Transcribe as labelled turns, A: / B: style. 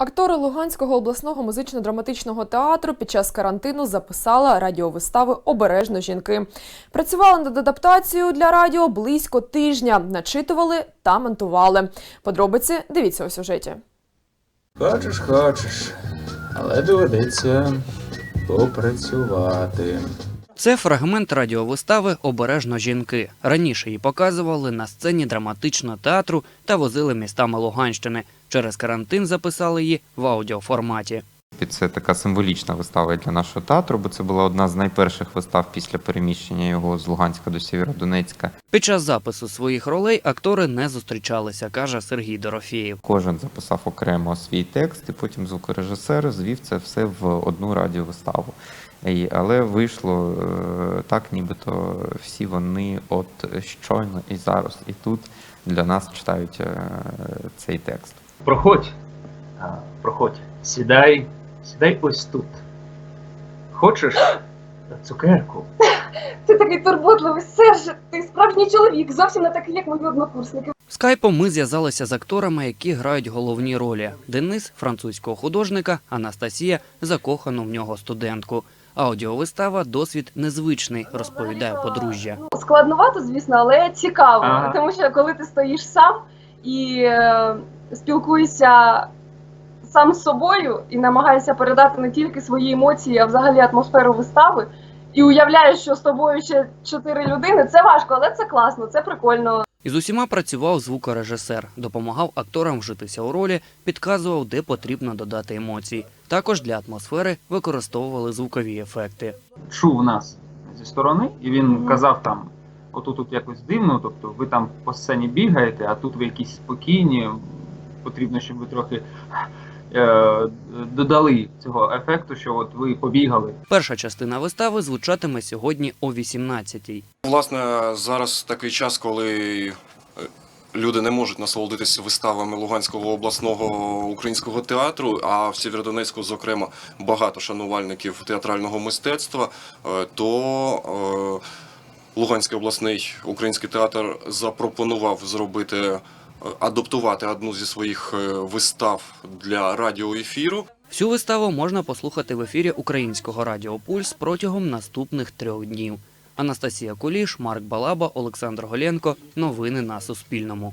A: Актори Луганського обласного музично-драматичного театру під час карантину записали радіовистави Обережно жінки. Працювали над адаптацією для радіо близько тижня, начитували та монтували. Подробиці дивіться у сюжеті.
B: Хочеш, хочеш, але доведеться попрацювати.
C: Це фрагмент радіовистави Обережно жінки. Раніше її показували на сцені драматичного театру та возили містами Луганщини. Через карантин записали її в аудіоформаті.
D: І Це така символічна вистава для нашого театру, бо це була одна з найперших вистав після переміщення його з Луганська до Сєвєродонецька.
C: Під час запису своїх ролей актори не зустрічалися, каже Сергій Дорофєєв.
D: Кожен записав окремо свій текст, і потім звукорежисер звів це все в одну радіовиставу. Але вийшло е, так, нібито всі вони от щойно і зараз, і тут для нас читають е, цей текст.
B: Проходь. Проходь. Сідай. Сідай ось тут. Хочеш цукерку?
E: Ти такий турботливий, Серж, ти справжній чоловік, зовсім не такий, як мої однокурсники.
C: Скайпом ми зв'язалися з акторами, які грають головні ролі: Денис французького художника, Анастасія закохану в нього студентку. Аудіовистава досвід незвичний, розповідає подружжя.
E: Ну, Складновато, звісно, але цікаво.
B: Ага.
E: Тому що коли ти стоїш сам і е, спілкуєшся сам з собою і намагаєшся передати не тільки свої емоції, а взагалі атмосферу вистави, і уявляєш, що з тобою ще чотири людини, це важко, але це класно, це прикольно.
C: Із усіма працював звукорежисер, допомагав акторам вжитися у ролі, підказував, де потрібно додати емоцій. Також для атмосфери використовували звукові ефекти.
F: чув нас зі сторони, і він казав там: отут тут якось дивно, тобто ви там по сцені бігаєте, а тут ви якісь спокійні. Потрібно, щоб ви трохи додали цього ефекту, що от ви побігали.
C: Перша частина вистави звучатиме сьогодні о 18-й.
G: Власне, зараз такий час, коли е, люди не можуть насолодитися виставами Луганського обласного українського театру, а в Сєвєродонецьку, зокрема, багато шанувальників театрального мистецтва, е, то е, Луганський обласний український театр запропонував зробити. Адаптувати одну зі своїх е, вистав для радіоефіру.
C: Всю виставу можна послухати в ефірі українського радіо Пульс протягом наступних трьох днів. Анастасія Куліш, Марк Балаба, Олександр Голенко. Новини на Суспільному.